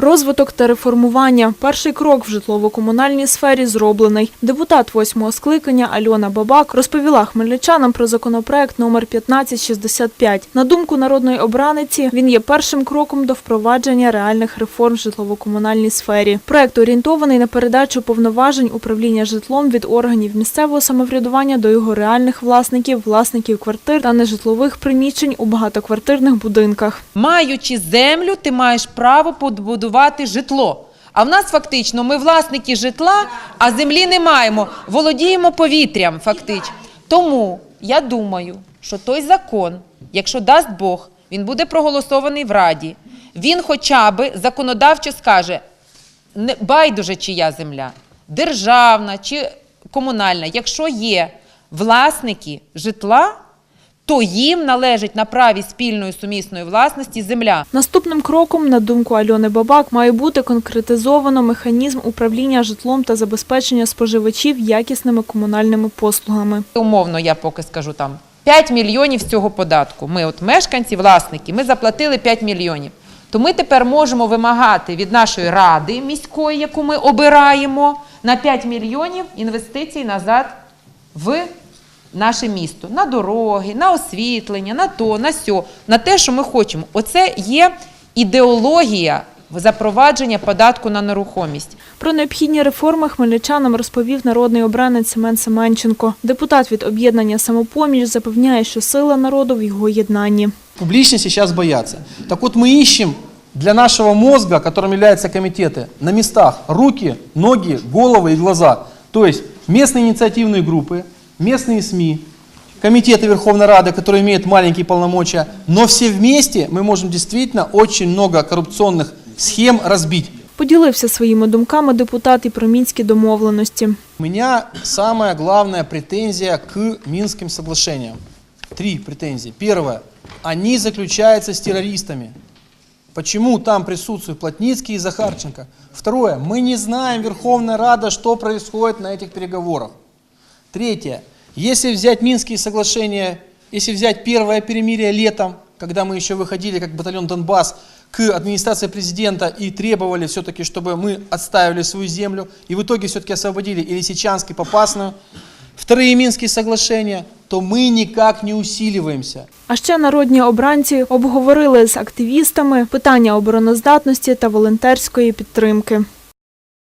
Розвиток та реформування. Перший крок в житлово-комунальній сфері зроблений. Депутат восьмого скликання Альона Бабак розповіла хмельничанам про законопроект номер 1565. На думку народної обраниці, він є першим кроком до впровадження реальних реформ в житлово-комунальній сфері. Проект орієнтований на передачу повноважень управління житлом від органів місцевого самоврядування до його реальних власників, власників квартир та нежитлових приміщень у багатоквартирних будинках. Маючи землю, ти маєш право побудувати житло. А в нас фактично ми власники житла, а землі не маємо. Володіємо повітрям, фактично. Тому я думаю, що той закон, якщо дасть Бог, він буде проголосований в Раді. Він хоча б законодавчо скаже, байдуже чия земля, державна чи комунальна, якщо є власники житла, то їм належить на праві спільної сумісної власності земля. Наступним кроком, на думку Альони Бабак, має бути конкретизовано механізм управління житлом та забезпечення споживачів якісними комунальними послугами. Умовно, я поки скажу там 5 мільйонів з цього податку. Ми, от мешканці, власники, ми заплатили 5 мільйонів. То ми тепер можемо вимагати від нашої ради міської, яку ми обираємо, на 5 мільйонів інвестицій назад в наше місто. На дороги, на освітлення, на то, на сьо, на те, що ми хочемо. Оце є ідеологія запровадження податку на нерухомість. Про необхідні реформи хмельничанам розповів народний обранець Семен Семенченко. Депутат від об'єднання «Самопоміч» запевняє, що сила народу в його єднанні. Публичности сейчас боятся. Так вот мы ищем для нашего мозга, которым являются комитеты, на местах руки, ноги, головы и глаза. То есть местные инициативные группы, местные СМИ, комитеты Верховной Рады, которые имеют маленькие полномочия, но все вместе мы можем действительно очень много коррупционных схем разбить. Поділився своїми думками депутат і про мінські домовленості. У меня самая главная претензия к Минским соглашениям. Три претензии. Первое. Они заключаются с террористами. Почему там присутствуют Плотницкий и Захарченко? Второе. Мы не знаем, Верховная Рада, что происходит на этих переговорах. Третье. Если взять Минские соглашения, если взять первое перемирие летом, когда мы еще выходили как батальон Донбасс к администрации президента и требовали все-таки, чтобы мы отставили свою землю, и в итоге все-таки освободили и Лисичанск, и Попасную, вторые Минские соглашения, то мы никак не усиливаемся. А ще народні обранці обговорили з активістами питання обороноздатності та волонтерської підтримки.